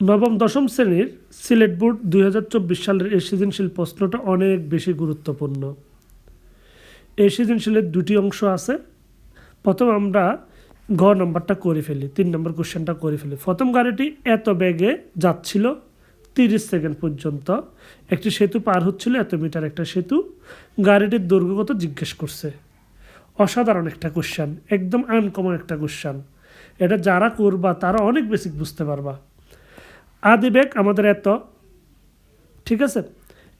নবম, দশম শ্রেণির সিলেট বোর্ড দুই হাজার চব্বিশ সালের এই সৃজনশীল প্রশ্নটা অনেক বেশি গুরুত্বপূর্ণ। এই সৃজনশীলের দুটি অংশ আছে। প্রথম আমরা ঘ নম্বরটা করে ফেলি, তিন নম্বর কোশ্চেনটা করে ফেলি। প্রথম গাড়িটি এত বেগে যাচ্ছিল তিরিশ সেকেন্ড পর্যন্ত। একটি সেতু পার হচ্ছিল এত মিটার একটা সেতু। গাড়িটির দৈর্ঘ্য কত জিজ্ঞেস করছে। অসাধারণ একটা কোশ্চেন, একদম আনকমন একটা কোশ্চেন। এটা যারা করবা তারা অনেক বেসিক বুঝতে পারবা। আদিবেগ আমাদের এত। ঠিক আছে?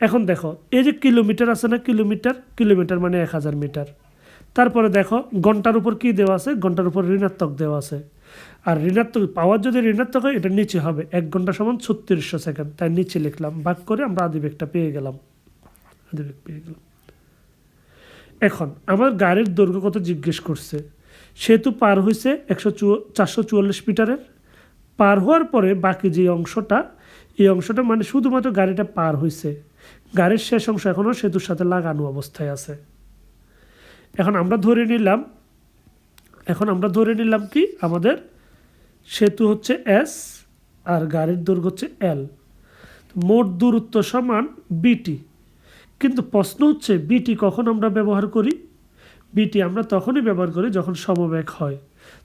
এখন দেখো, এই যে কিলোমিটার আছে না, কিলোমিটার কিলোমিটার মানে এক হাজার মিটার। তারপরে দেখো, ঘণ্টার উপর কি দেওয়া আছে? ঘণ্টার উপর ঋণাত্মক দেওয়া আছে। আর ঋণাত্মক, পাওয়ার যদি ঋণাত্মক হয়, এটা নিচে হবে। এক ঘণ্টা সমান ছত্রিশশো সেকেন্ড। তাই নিচে লিখলাম, ভাগ করে আমরা আদিবেগটা পেয়ে গেলাম। আদিবেগ পেয়ে গেলাম। এখন, আমার গাড়ির দৈর্ঘ্য কত জিজ্ঞেস করছে? সেতু পার হয়েছে একশো চারশো চুয়াল্লিশ মিটারের। পার হওয়ার পরে বাকি যে অংশটা, এই অংশটা মানে শুধুমাত্র গাড়িটা পার হয়েছে গাড়ির শেষ অংশ এখনও সেতুর সাথে লাগানো অবস্থায় আছে। এখন আমরা ধরে নিলাম, এখন আমরা ধরে নিলাম কি? আমাদের সেতু হচ্ছে এস আর গাড়ির দৈর্ঘ্য হচ্ছে এল মোট দূরত্ব সমান বিটি কিন্তু প্রশ্ন হচ্ছে বিটি কখন আমরা ব্যবহার করি? বিটি আমরা তখনই ব্যবহার করি যখন সমবেগ হয়।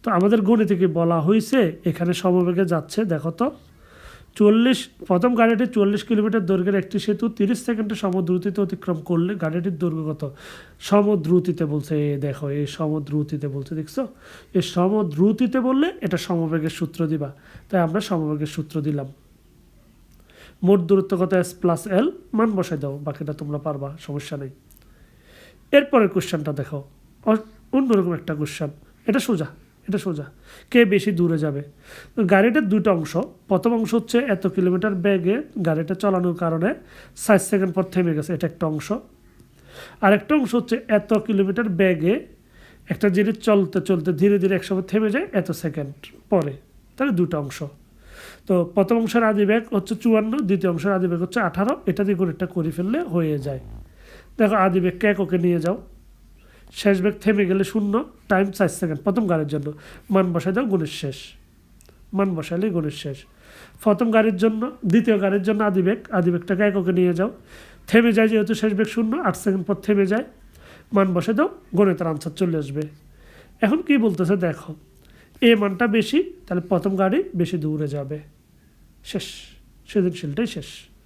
তো আমাদের গণিতে কি বলা হয়েছে? এখানে সমবেগে যাচ্ছে, দেখো তো। চল্লিশ, প্রথম গাড়িটি চল্লিশ কিলোমিটার দৈর্ঘ্যের একটি সেতু, তিরিশ সেকেন্ডে সমদ্রুতিতে অতিক্রম করলে গাড়িটির দৈর্ঘ্য কত? সমদ্রুতিতে বলছে, এ দেখো এই সমদ্রুতিতে বলছে, দেখছ? এই সমদ্রুতিতে বললে এটা সমবেগের সূত্র দিবা। তাই আমরা সমবেগের সূত্র দিলাম। মোট দূরত্ব কত? এস প্লাস এল মান বসাই দাও, বাকিটা তোমরা পারবা, সমস্যা নেই। এরপরের কোশ্চেনটা দেখো অন্যরকম একটা কোশ্চেন। এটা সোজা এটা সোজা। কে বেশি দূরে যাবে? গাড়িটার দুটো অংশ। প্রথম অংশ হচ্ছে এত কিলোমিটার বেগে গাড়িটা চালানোর কারণে ষাট সেকেন্ড পর থেমে গেছে, এটা একটা অংশ। আরেকটা অংশ হচ্ছে এত কিলোমিটার বেগে একটা জিনিস চলতে চলতে ধীরে ধীরে একসময় থেমে যায় এত সেকেন্ড পরে। তাহলে দুটো অংশ। তো প্রথম অংশের আদি ব্যাগ হচ্ছে চুয়ান্ন, দ্বিতীয় অংশের আদি ব্যাগ হচ্ছে আঠারো। এটা দিয়ে করে একটা করে ফেললে হয়ে যায়। দেখো আদিবেগকে এককে নিয়ে যাও। শেষ বেগ থেমে গেলে শূন্য টাইম চার সেকেন্ড প্রথম গাড়ির জন্য। মান বসাই দাও গণেশ শেষ। মান বসাইলেই গণেশ শেষ। প্রথম গাড়ির জন্য, দ্বিতীয় গাড়ির জন্য আদিবেগ আদিবেগটাকে এককে নিয়ে যাও। থেমে যায় যেহেতু শেষ বেগ শূন্য, আট সেকেন্ড পর থেমে যায়। মান বসে দাও গণিতের আনসার চলে আসবে। এখন কি বলতেছে দেখো, এ মানটা বেশি, তাহলে প্রথম গাড়ি বেশি দূরে যাবে। শেষ সৃজনশীলটাই শেষ।